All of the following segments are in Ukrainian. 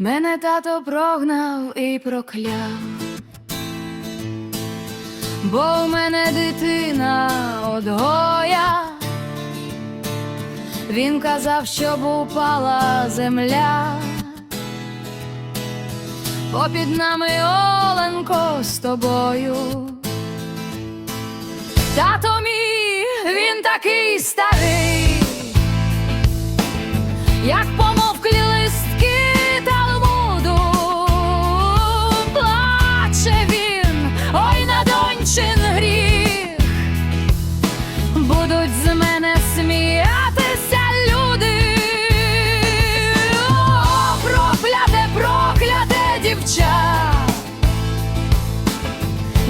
Мене тато прогнав і прокляв, бо в мене дитина одгоя. Він казав, щоб упала земля. Попід нами Оленко з тобою. Тато мій, він такий старий, як помовклі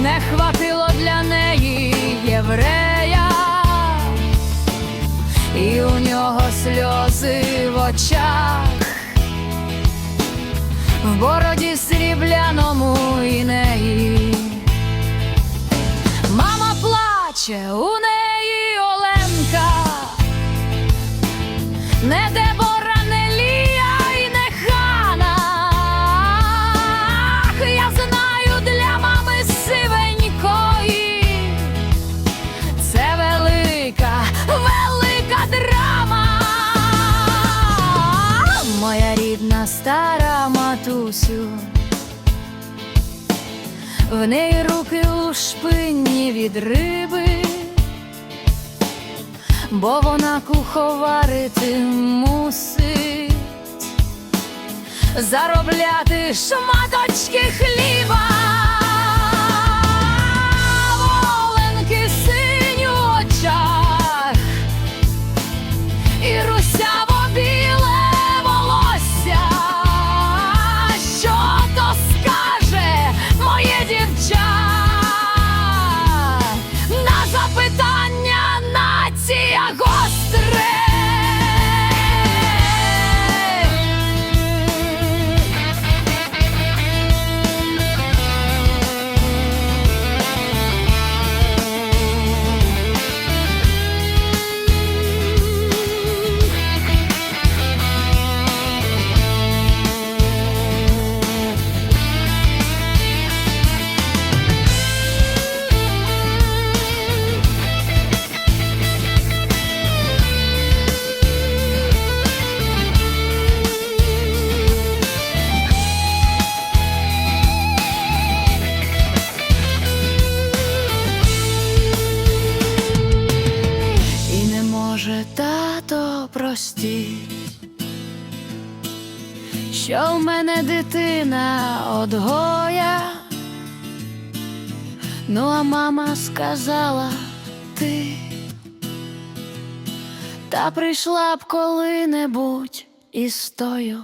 Не хватило для неї єврея, і у нього сльози в очах, в бороді срібляному і неї. Мама плаче, у неї Оленка, не Дебора, матусю. В неї руки лушпинні від риби, бо вона куховарити мусить, заробляти шматочки хліба. Простіть, що в мене дитина одгоя. Ну, а мама сказала ти, та прийшла б коли-небудь із тою.